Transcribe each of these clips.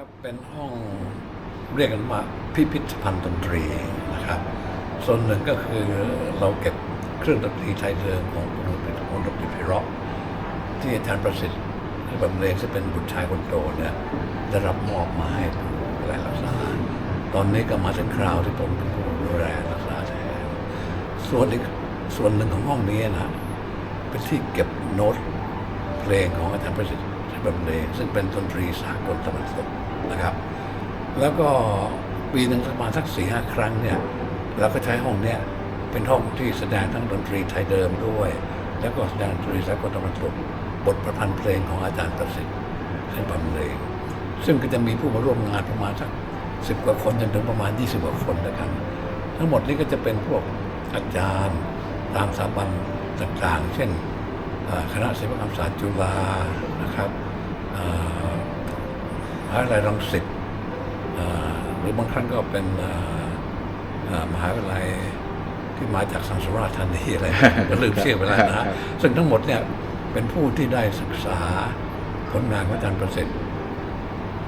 ครับเป็นห้องเรียกกันว่าพิพิธภัณฑ์ดนตรีนะครับ ส่วนหนึ่งก็คือเราเก็บเครื่องดนตรีไทยเดิมของวงดนตรีวงดนตรีไพเราะที่อาจารย์ประสิทธิ์ที่บำเรงซึ่งเป็นบุตรชายคนโตเนี่ยได้รับมอบมาให้ดูแลรักษา ตอนนี้ก็มาถึงคราวที่ผมเป็นผู้ดูแลรักษาแทนส่วนอีกส่วนหนึ่งของห้องนี้นะเป็นที่เก็บโน้ตเพลงของอาจารย์ประสิทธิ์ชัยบำเรงซึ่งเป็นดนตรีสากลตะวันตก นะครับ แล้วก็ปีหนึ่งประมาณสักสี่ห้าครั้งเนี่ยเราก็ใช้ห้องเนี้ยเป็นห้องที่แสดงทั้งดนตรีไทยเดิมด้วย แล้วก็แสดงดนตรีสากลตะวันตกบทประพันธ์เพลงของอาจารย์ประสิทธิ์เชัยบำเรงซึ่งก็จะมีผู้มาร่วมงานประมาณสักสิบกว่าคนจนถึงประมาณยี่สิบกว่าคนด้วยกันทั้งหมดนี้ก็จะเป็นพวกอาจารย์ตามสถาบันต่างๆ เช่นคณะศิลปกรรมศาสตร์จุฬานะครับ มหาวิทยาลัยรังสิตเอ่อหรือบางครั้งก็เป็นเอ่อเอ่อมหาวิทยาลัยที่มาจากสังสุราษฎร์ธานีอะไรก็ลืมชื่อไปแล้วนะฮะซึ่งทั้งหมดเนี่ยเป็นผู้ที่ได้ศึกษาผลงานของอาจารย์ประสิทธิ์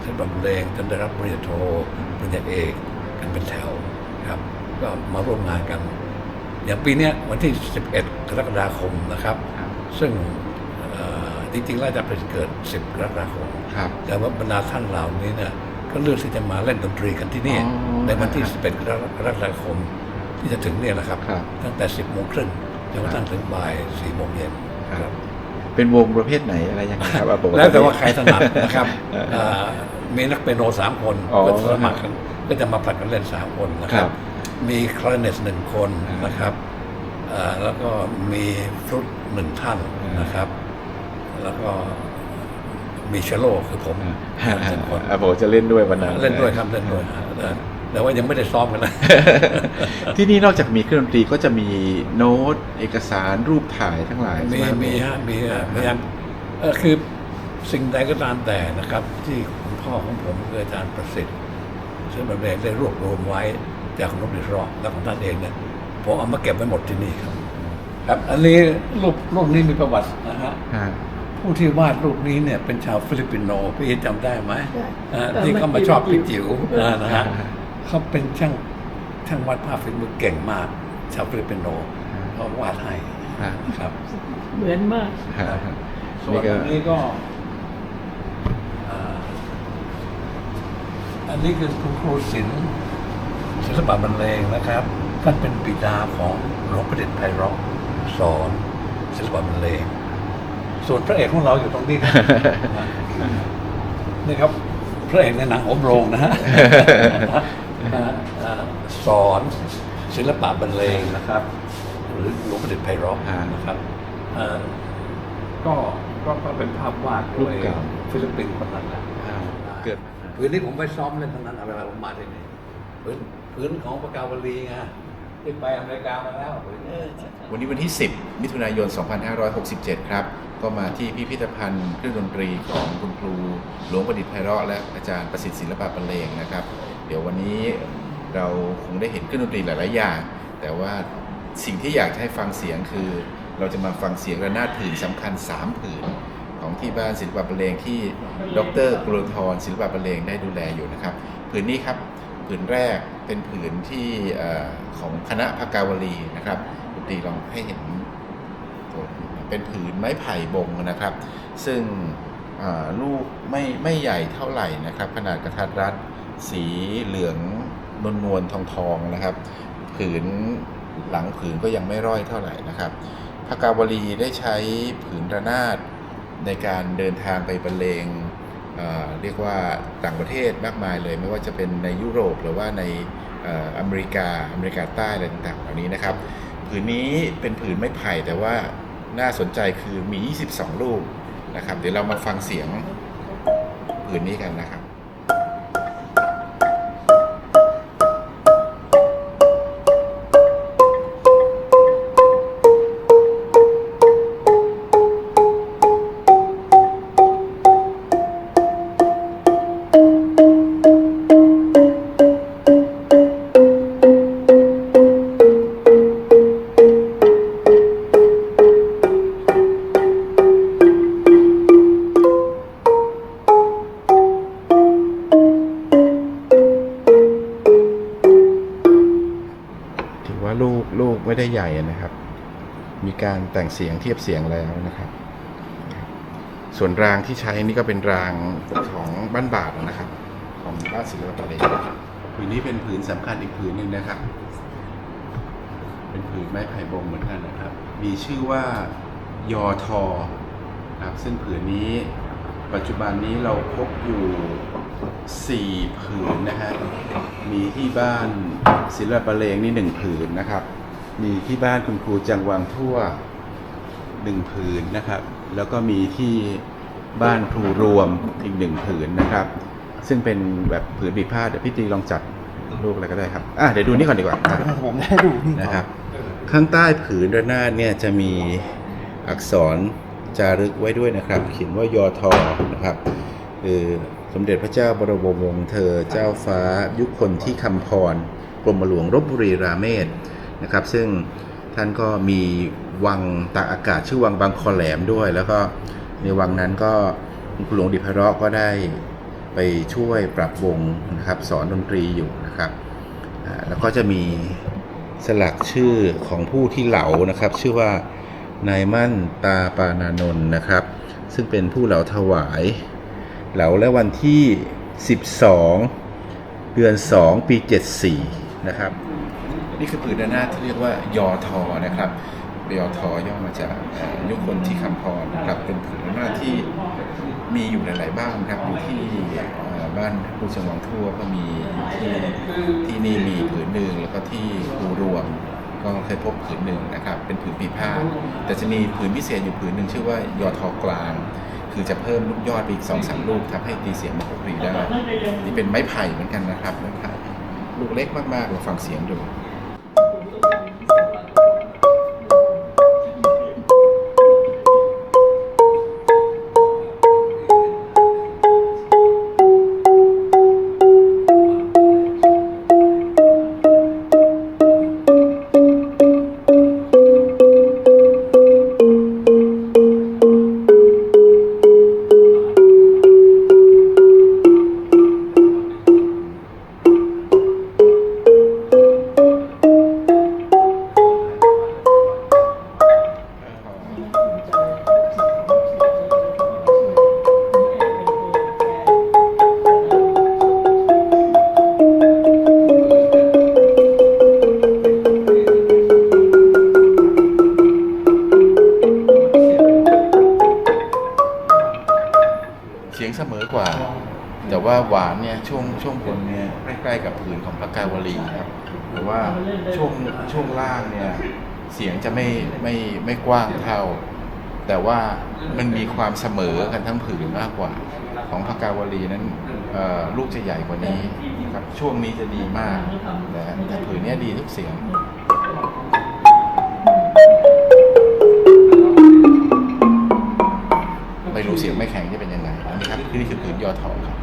ท่านบำเรงจนได้รับปริญญาโทปริญญาเอกกันเป็นแถวครับ ก็มาร่วมงานกัน อย่างปีเนี้ยวันที่ 11 กรกฎาคมนะครับ ซึ่งเอ่อ จริงๆแล้วจะเป็นเกิด10กรกฎาคมครับแต่ว่าบรรดาท่านเหล่านี้เนี่ยก็เลือกที่จะมาเล่นดนตรีกันที่นี่อ๋อในวันที่11กรกฎาคมที่จะถึงเนี่ยแหละครับครับ ตั้งแต่ 10โมงครึ่งจนกระทั่งถึงบ่าย4โมงเย็นครับ เป็นวงประเภทไหนอะไรยังไงครับอะปกติแล้วแต่ว่าใครถนัดนะครับเออเอ่อมีนักเปียโนสามคนอ๋อก็สมัครกันก็จะมาผลัดกันเล่นสามคนนะคครัรับบมีคลาริเนตหนึ่งคนอ่านนะครับเอ่อแล้วก็มีฟลุตหนึ่งท่านอ่านนะครับ แล้วก็มีเชลโลคือผมอ่าหนึ่งคนอะผมจะเล่นด้วยวันนั้นเล่นด้วยครับเล่นด้วยเออแต่ว่ายังไม่ได้ซ้อมกันนะ ที่นี่นอกจากมีเครื่องดนตรีก็จะมีโน้ต เอกสารรูปถ่ายทั้งหลายใช่มีไหครับมีฮะมีฮะพยายามเออคือสิ่งใดก็ตามแต่นะครับ ที่คุณพ่อของผมคืออาจารย์ประสิทธิ์ซึ่งบรรเองได้รวบรวมไว้จากของนกดิรอและของท่านเองเนี่ยผมเอามาเก็บไว้หมดที่นี่ครับ ครับ อันนี้รูปรูปนี้มีประวัตินะฮะฮะ ผู้ที่วาดรูปนี้เนี่ยเป็นชาวฟิลิปปินโนพี่จำได้ไหมใช่อ่าเออที่เขามาเมื่อกี้ชอบเมื่พี่อกี้จิ๋วอ่านะฮะเขาเป็นช่างช่างวาดภาพฝีมือเก่งมาก ชาวฟิลิปปินโนเขาวาดให้ฮะนะครับ เหมือนมากฮะส่วนี่นก็อันนี้ก็อ่าอันนี้คือคุณครูศิลป์ศิลปะบรรเลงนะครับท่านเป็นบิดาของหลวงประดิษฐ์ไพเราะสอนศิลปะบรรเลง ส่วนพระเอกของเราอยู่ตรงนี้ครับนี่ครับ พระเอกในหนังอมโรงนะฮะอ่าอ่าสอนศิลปะบรรเลงนะครับ หรือหลวงประดิษฐ์ไพเราะอ่านนะครับอ่าก็ก็ก็เป็นภาพวาดรูโดปยเก่าฟิลิปปินส์คนนั้นแหละอ่าเกิดพื้นนี้ผมไปซ้อมเล่นทั้งนั้นอะไรผมมาที่นี่พื้นพื้นของปากกาวลีไง ที่ไปอเมริกามาแล้ววันนี้วันที่ 10 มิถุนายน 2567 ครับ ก็มาที่พิพิธภัณฑ์เครื่องดนตรีของคุณครูหลวงประดิษฐ์ไพเราะและอาจารย์ประสิทธิ์ศิลปะบรรเลงนะครับ เดี๋ยววันนี้เราคงได้เห็นเครื่องดนตรีหลาย ๆ อย่าง แต่ว่าสิ่งที่อยากจะให้ฟังเสียงคือ เราจะมาฟังเสียงระนาดผืนสำคัญ 3 ผืน ของที่บ้านศิลปะบรรเลงที่ดรกุลธรศิลปะบรรเลงได้ดูแลอยู่นะครับ ผืนนี้ครับ ผืนแรกเป็นผืนที่ของคณะพกาวลีนะครับดนตรีลองให้เห็นเป็นผืนไม้ไผ่บงนะครับ ซึ่งลูกไม่ไม่ใหญ่เท่าไหร่นะครับ ขนาดกระทัดรัดสีเหลืองนวลนวลทองทองๆนะครับ ผืนหลังผืนก็ยังไม่ร่อยเท่าไหร่นะครับพกาวลีได้ใช้ผืนระนาดในการเดินทางไปบรรเลง เรียกว่าต่างประเทศมากมายเลย ไม่ว่าจะเป็นในยุโรปหรือว่าในอเมริกาอเมริกาใต้อะไรต่างๆเหล่านี้นะครับผืนนี้เป็นผืนไม้ไผ่แต่ว่าน่าสนใจคือมี 22 ลูกนะครับ เดี๋ยวเรามาฟังเสียงผืนนี้กันนะครับ ลูกลูกไม่ได้ใหญ่นะครับ มีการแต่งเสียงเทียบเสียงแล้วนะครับ ส่วนรางที่ใช้นี่ก็เป็นรางของบ้านบาทนะครับ ของบ้านศิลปะเลผืนนี้เป็นผืนสำคัญอีกผืนหนึ่งนะครับ เป็นผืนไม้ไผ่บงเหมือนกันนะครับ มีชื่อว่ายอทอนะครับซึ่งผืนนี้ปัจจุบันนี้เราพบอยู่ 4ผืนนะฮะ มีที่บ้านศิลปะเลงนี่หนึ่งผืนนะครับ มีที่บ้านคุณครูจังวังทั่วหนึ่งผืนนะครับ แล้วก็มีที่บ้านครูรวมอีกหนึ่งผืนนะครับ ซึ่งเป็นแบบผืนบีผ้าเดี๋ยวพี่ตีลองจัดรูปอะไรก็ได้ครับอะเดี๋ยวดูนี่ก่อนดีกว่าผมได้ดูนี่ก่อนะครับ ข้างใต้ผืนระนาดเนี่ยจะมีอักษรจารึกไว้ด้วยนะครับ เขียนว่ายอทอนะครับคือ สมเด็จพระเจ้าบรมวงศ์เธอเจ้าฟ้ายุคนที่คำพรกรมหลวงรบบุรีราเมศนะครับ ซึ่งท่านก็มีวังตากอากาศชื่อวังบางคอแหลมด้วย แล้วก็ในวังนั้นก็คุณหลวงดิพเราะห์ก็ได้ไปช่วยปรับวงนะครับสอนดนตรีอยู่นะครับแล้วก็จะมีสลักชื่อของผู้ที่เหลานะครับ ชื่อว่านายมั่นตาปานานนท์นะครับ ซึ่งเป็นผู้เหลาถวาย เหลาและวันที่ 12 เดือน 2 ปี 74 นะครับ นี่คือผืนด้านหน้าที่เรียกว่ายอทอนะครับยอทอย่อมาจากยุคนที่คำพรนะครับเป็นผืนด้านหน้าที่มีอยู่หลาย ๆ บ้านครับอยู่ที่บ้านผู้จังหวังทั่วก็มีที่ที่นี่มีผืนหนึ่งแล้วก็ที่ภูรวมก็เคยพบผืนหนึ่งนะครับ เป็นผืนปีผ้าแต่จะมีผืนพิเศษอยู่ผืนหนึ่งชื่อว่ายอทอกลาง คือจะเพิ่มลูกยอดไปอีกสองสามลูกทำให้ตีเสียงมโหรีได้นี่เป็นไม้ไผ่เหมือนกันนะครับไม้ไผ่ลูกเล็กมากๆเราฟังเสียงดู ว่าหวานเนี่ยช่วงช่วงบนเนี่ยใกล้ๆกับผืนของปากกาวลีครับแต่ว่าช่วงช่วงล่างเนี่ยเสียงจะไม่ไม่ไม่กว้างเท่า แต่ว่ามันมีความเสมอกันทั้งผืนมากกว่า ของปากกาวลีนั้นลูกจะใหญ่กว่านี้ครับช่วงนี้จะดีมากแต่แต่ผืนเนี้ยดีทุกเสียงไม่รู้เสียงไม่แข็งจะเป็นยังไงนี่ครับนี่คือผืนยอทองครับ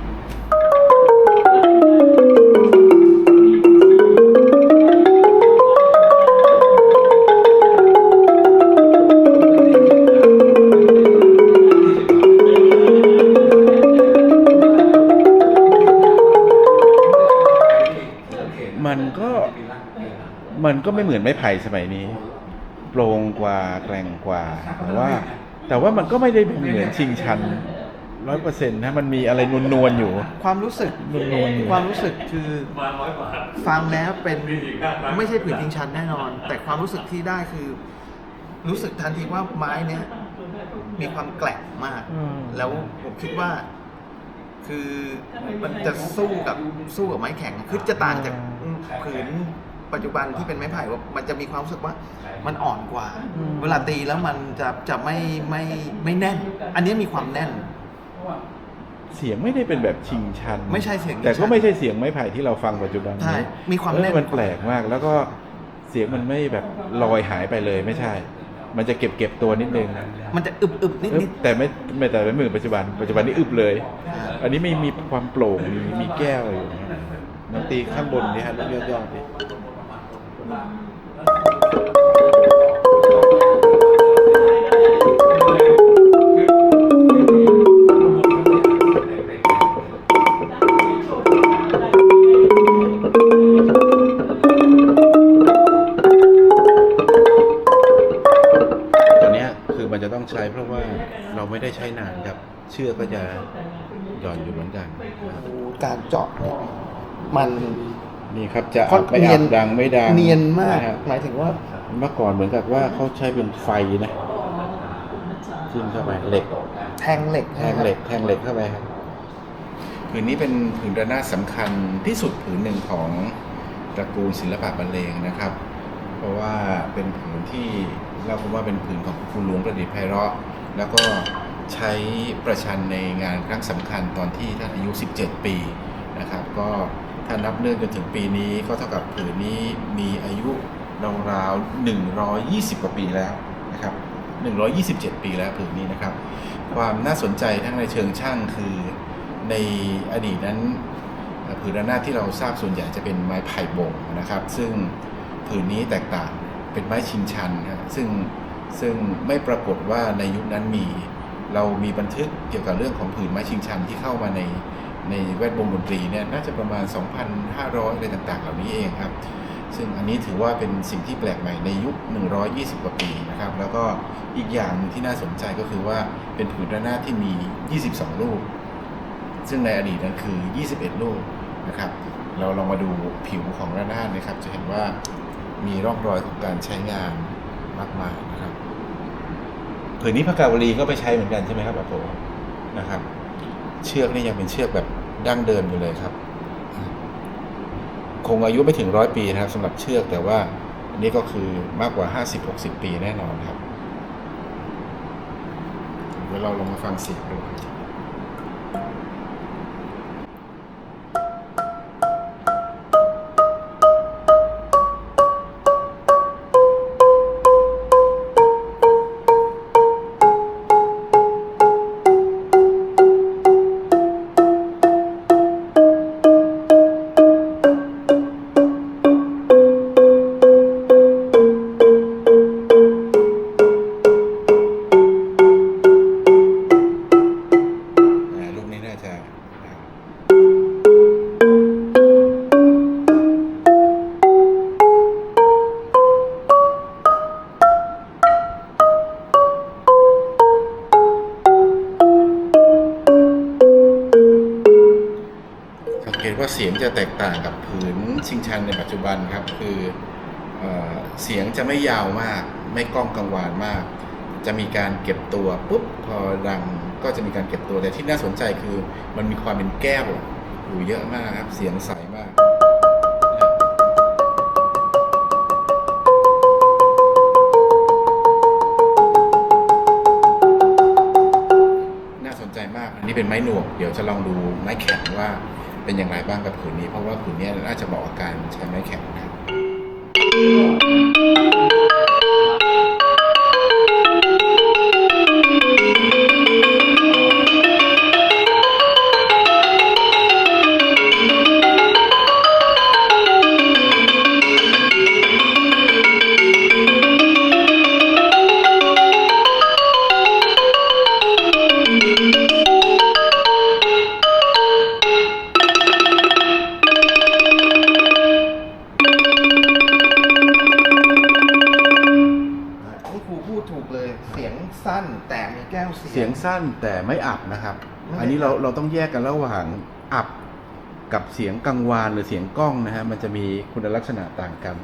ก็ไม่เหมือนไม้ไผ่สมัยนี้โปร่งกว่าแกร่งกว่าแต่ว่า แต่ว่ามันก็ไม่ได้เหมือนชิงชันร้อยเปอร์เซ็นต์นะมันมีอะไรนวลๆอยู่ ความรู้สึกนวลๆอยู่ความรู้สึกคือฟังแล้วเป็นไม่ใช่ผืนทิงชันแน่นอน แต่ความรู้สึกที่ได้คือ รู้สึกทันทีว่าไม้เนี้ยมีความแกร่งมากอืมแล้วผมคิดว่า คือมันจะสู้กับสู้กับไม้แข็งคือจะต่างจากผืน ปัจจุบันที่เป็นไม้ไผ่ว่ามันจะมีความรู้สึกว่ามันอ่อนกว่าเวลาตีแล้วมันจะจะไม่ไม่ไม่แน่น อันนี้มีความแน่น เสียงไม่ได้เป็นแบบชิงชันไม่ใช่เสียงชิงชันแต่ก็ไม่ใช่เสียงไม้ไผ่ที่เราฟังปัจจุบันนี้ใช่มีความเออแน่น มันแปลกมาก แล้วก็เสียงมันไม่แบบลอยหายไปเลยไม่ใช่ มันจะเก็บเก็บตัวนิดนึงมันจะอึบอึบนิดเอ้ยนิดแต่ไม่ไม่แต่ไม่เหมือนปัจจุบัน ปัจจุบันนี้อึบเลยอ่าอันนี้ไม่มีความโปร่งมีมีแก้วอยู่มันตีข้างบนนี่ฮะลูกยอด ตัวเนี้คือมันจะต้องใช้เพราะว่าเราไม่ได้ใช้นานครับ เชือกก็จะหย่อนอยู่เหมือนกันการเจาะมัน นี่ครับจะค่อนไม่เนีอัยนบดังไม่ดังเนียนมากะครับหมายถึงว่าเมื่อก่อนเหมือนกับว่าเขาใช้เป็นไฟนะจิ้มเข้าไปเหล็ก แทงเหล็กแทงเหล็กแทงเหล็กเข้าไปครับผืนนี้เป็นผืนระนาดสำคัญที่สุดผืนหนึ่งของตระกูลศิลปะบรรเลงนะครับ เพราะว่าเป็นผืนที่เราก็ว่าเป็นผืนของคุณหลวงประดิษฐ์ไพเราะ แล้วก็ใช้ประชันในงานครั้งสำคัญตอนที่ท่านอายุ 17 ปีนะครับ ก็ ถ้านับเนื่องจนถึงปีนี้ก็เท่ากับผืนนี้มีอายุราวๆ120 กว่าปีแล้วนะครับ 127 ปีแล้วผืนนี้นะครับ ความน่าสนใจทั้งในเชิงช่างคือในอดีตนั้นผืนระนาดที่เราทราบส่วนใหญ่จะเป็นไม้ไผ่บงนะครับ ซึ่งผืนนี้แตกต่างเป็นไม้ชิงชันครับซึ่งซึ่งไม่ปรากฏว่าในยุคนั้นมี เรามีบันทึกเกี่ยวกับเรื่องของผืนไม้ชิงชันที่เข้ามาใน ในแวดวงดนตรีเนี่ยน่าจะประมาณ 2,500อะไรต่างๆ เหล่านี้เองครับ ซึ่งอันนี้ถือว่าเป็นสิ่งที่แปลกใหม่ในยุค 120 กว่าปีนะครับ แล้วก็อีกอย่างที่น่าสนใจก็คือว่าเป็นผืนระนาดที่มี 22 ลูก ซึ่งในอดีตนั้นคือ 21 ลูกนะครับ เราลองมาดูผิวของระนาดนะครับ จะเห็นว่ามีร่องรอยของการใช้งานมากมายนะครับ ผืนนี้พระกาวลีก็ไปใช้เหมือนกันใช่ไหมครับอาโปนะครับ เชือกนี่ยังเป็นเชือกแบบดั้งเดิมอยู่เลยครับ คงอายุไม่ถึงร้อยปีนะครับสำหรับเชือกแต่ว่าอันนี้ก็คือมากกว่า 50-60 ปีแน่นอนครับเดี๋ยวเราลองมาฟังเสียงดูครับ มาก ไม่ก้องกังวานมาก จะมีการเก็บตัวปุ๊บพอดังก็จะมีการเก็บตัวแต่ที่น่าสนใจคือมันมีความเป็นแก้วอยู่เยอะมากครับ เสียงใสมากน่าสนใจมากอันนี้เป็นไม้หนวก เดี๋ยวจะลองดูไม้แข็งว่าเป็นอย่างไรบ้างกับผืนนี้ เพราะว่าผืนนี้น่าจะเหมาะกับการใช้ไม้แข็งนะครับ นี้เราเราต้องแยกกันระหว่างอับกับเสียงกังวานหรือเสียงกล้องนะฮะมันจะมีคุณลักษณะต่างกัน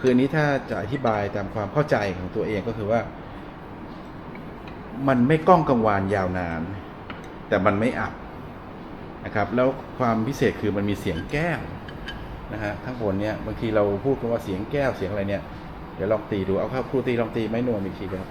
คืออันนี้ถ้าจะอธิบายตามความเข้าใจของตัวเองก็คือว่า มันไม่กล้องกังวานยาวนาน แต่มันไม่อับนะครับ แล้วความพิเศษคือมันมีเสียงแก้วนะฮะข้างบนเนี่ยบางทีเราพูดกันว่าเสียงแก้วเสียงอะไรเนี่ยเดี๋ยวลองตีดูเอาเข้าครูตีลองตีไม้นวมอีกทีครับ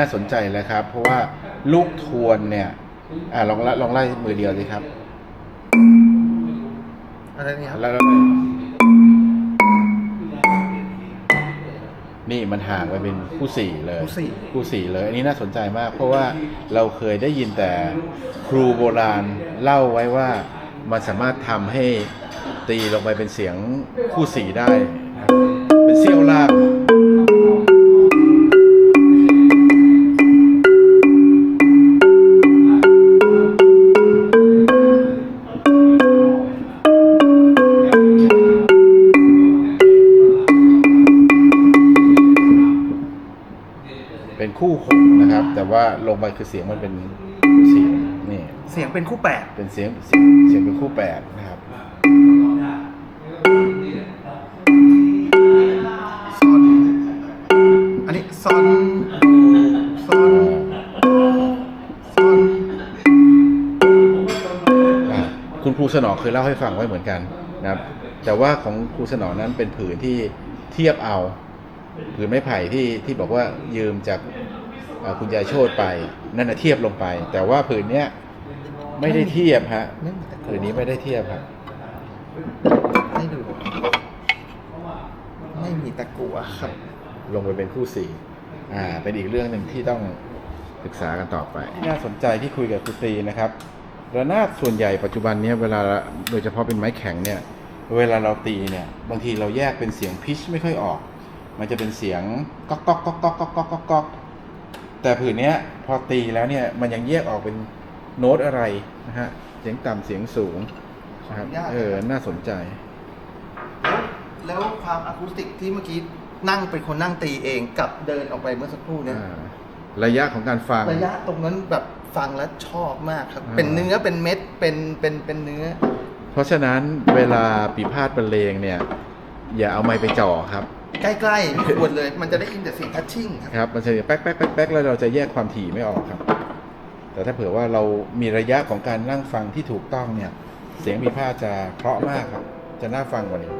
นนี้น่าสนใจแล้วครับ เพราะว่าลูกทวนเนี่ย อ่าลองละลองไล่มือเดียวสิครับอะไรเนี่ยครับแล้วแล้วนี่มันห่างไปเป็นคู่สี่เลยคู่สี่คู่สี่เลย อันนี้น่าสนใจมาก เพราะว่าเราเคยได้ยินแต่ครูโบราณเล่าไว้ว่ามันสามารถทำให้ตีลงไปเป็นเสียงคู่สี่ได้นะครับเป็นเสี้ยวล่า ไปคือเสียงมันเป็นเสียงนี่เสียงเป็นคู่แปดเป็นเสียงเสียงเสียงเป็นคู่แปดนะครับซอนอันนี้ซอนซอนซอนอ่าคุณครูสนองเคยเล่าให้ฟังไว้เหมือนกันนะครับ แต่ว่าของครูสนองนั้นเป็นผืนที่เทียบเอา ผืนไม้ไผ่ที่ที่บอกว่ายืมจากเอ่อ คุณยายโชดไป นั่นเทียบลงไป แต่ว่าผืนเนี้ยไม่ได้เทียบฮะผืนนี้ไม่ได้เทียบครับให้ดู ไม่มีตะกั่วครับ ลงไปเป็นคู่สี่อ่า เป็นอีกเรื่องหนึ่งที่ต้องศึกษากันต่อไปน่าสนใจที่คุยกับคุณตีนะครับระนาดส่วนใหญ่ปัจจุบันนี้เวลาโดยเฉพาะเป็นไม้แข็งเนี่ย เวลาเราตีเนี่ย บางทีเราแยกเป็นเสียงพิชไม่ค่อยออก มันจะเป็นเสียงก๊อกก๊อกก๊อกก๊อกก๊อกก๊อกก๊อก แต่ผืนเนี้ยพอตีแล้วเนี่ยมันยังแยกออกเป็นโน้ตอะไรนะฮะเสียงต่ำเสียงสูงนะครับขออนุญาต เออน่าสนใจ แล้วแล้วความอะคูสติกที่เมื่อกี้นั่งเป็นคนนั่งตีเองกับเดินออกไปเมื่อสักครู่เนี่ยอ่า ระยะของการฟัง ระยะตรงนั้นแบบฟังแล้วชอบมากครับ อ่า เป็นเนื้อเป็นเม็ดเป็นเป็นเป็นเนื้อ เพราะฉะนั้นเวลาปีพาดบรรเลงเนี่ย อย่าเอาไม้ไปจ่อครับ ใกล้ๆไม่ควรเลย มันจะได้ยินแต่เสียงทัชชิ่งครับ ครับมันจะแป๊กแป๊กแป๊กแป๊กแล้วเราจะแยกความถี่ไม่ออกครับ แต่ถ้าเผื่อว่าเรามีระยะของการนั่งฟังที่ถูกต้องเนี่ย เสียงมีพาดจะเพราะมากครับ จะน่าฟังกว่านี้